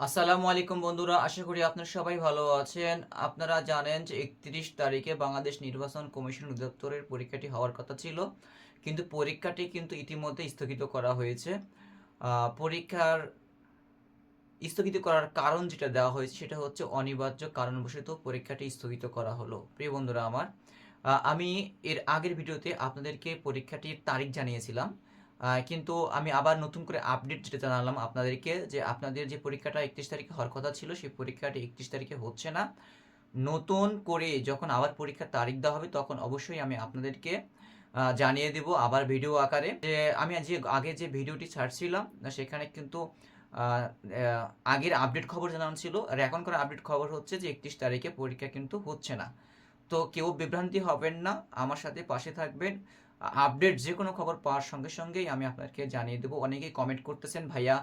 আসসালামু আলাইকুম বন্ধুরা, আশা করি আপনারা সবাই ভালো আছেন। আপনারা জানেন যে একত্রিশ তারিখে বাংলাদেশ নির্বাচন কমিশন অধিদপ্তরের পরীক্ষাটি হওয়ার কথা ছিল, কিন্তু পরীক্ষাটি কিন্তু ইতিমধ্যে স্থগিত করা হয়েছে। পরীক্ষার স্থগিত করার কারণ যেটা দেওয়া হয়েছে সেটা হচ্ছে অনিবার্য কারণবশত পরীক্ষাটি স্থগিত করা হলো। প্রিয় বন্ধুরা আমার আমি এর আগের ভিডিওতে আপনাদেরকে পরীক্ষাটির তারিখ জানিয়েছিলাম। কিন্তু আমি আবার নতুন করে আপডেট যেটা জানালাম আপনাদেরকে যে আপনাদের যে পরীক্ষাটা একত্রিশ তারিখে হওয়ার কথা ছিল, সেই পরীক্ষাটি একত্রিশ তারিখে হচ্ছে না। নতুন করে যখন আবার পরীক্ষার তারিখ দেওয়া হবে, তখন অবশ্যই আমি আপনাদেরকে জানিয়ে দেব আবার ভিডিও আকারে। যে আমি যে আগে যে ভিডিওটি ছাড়ছিলাম, সেখানে কিন্তু আগের আপডেট খবর জানানো ছিল, আর এখন এখনকার আপডেট খবর হচ্ছে যে একত্রিশ তারিখে পরীক্ষা কিন্তু হচ্ছে না। তো কেউ বিভ্রান্তি হবেন না, আমার সাথে পাশে থাকবেন। আপডেট যে কোনো খবর পাওয়ার সঙ্গে সঙ্গেই আমি আপনাকে জানিয়ে দেবো। অনেকেই কমেন্ট করতেছেন, ভাইয়া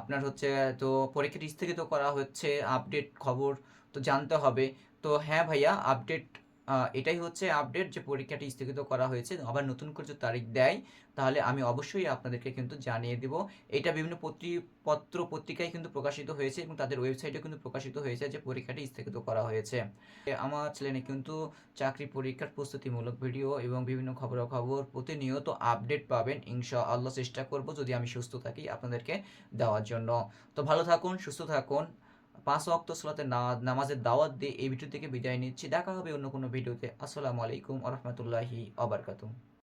আপনার হচ্ছে তো পরীক্ষাটি স্থগিত করা হচ্ছে আপডেট খবর তো জানতে হবে। তো হ্যাঁ ভাইয়া আপডেট এটাই হচ্ছে আপডেট যে পরীক্ষাটি স্থগিত করা হয়েছে, আবার নতুন করে তারিখ দেয়, তাহলে আমি অবশ্যই আপনাদেরকে কিন্তু জানিয়ে দেব। এটা বিভিন্ন পত্রি, পত্র পত্রিকায় কিন্তু প্রকাশিত হয়েছে এবং তাদের ওয়েবসাইটে কিন্তু প্রকাশিত হয়েছে যে পরীক্ষাটি স্থগিত করা হয়েছে। আমার চ্যানেলে কিন্তু চাকরি পরীক্ষার প্রস্তুতিমূলক ভিডিও এবং বিভিন্ন খবরাখবর প্রতিনিয়ত আপডেট পাবেন। ইনশা আল্লাহ চেষ্টা করব যদি আমি সুস্থ থাকি আপনাদেরকে দেওয়ার জন্য। তো ভালো থাকুন, সুস্থ থাকুন। পাঁচ ওয়াক্ত সালাতে নামাজের দাওয়াত দিয়ে এই ভিডিও থেকে বিদায় নিচ্ছি। দেখা হবে অন্য কোনো ভিডিওতে। আসসালামু আলাইকুম আ রহমতুল্লাহি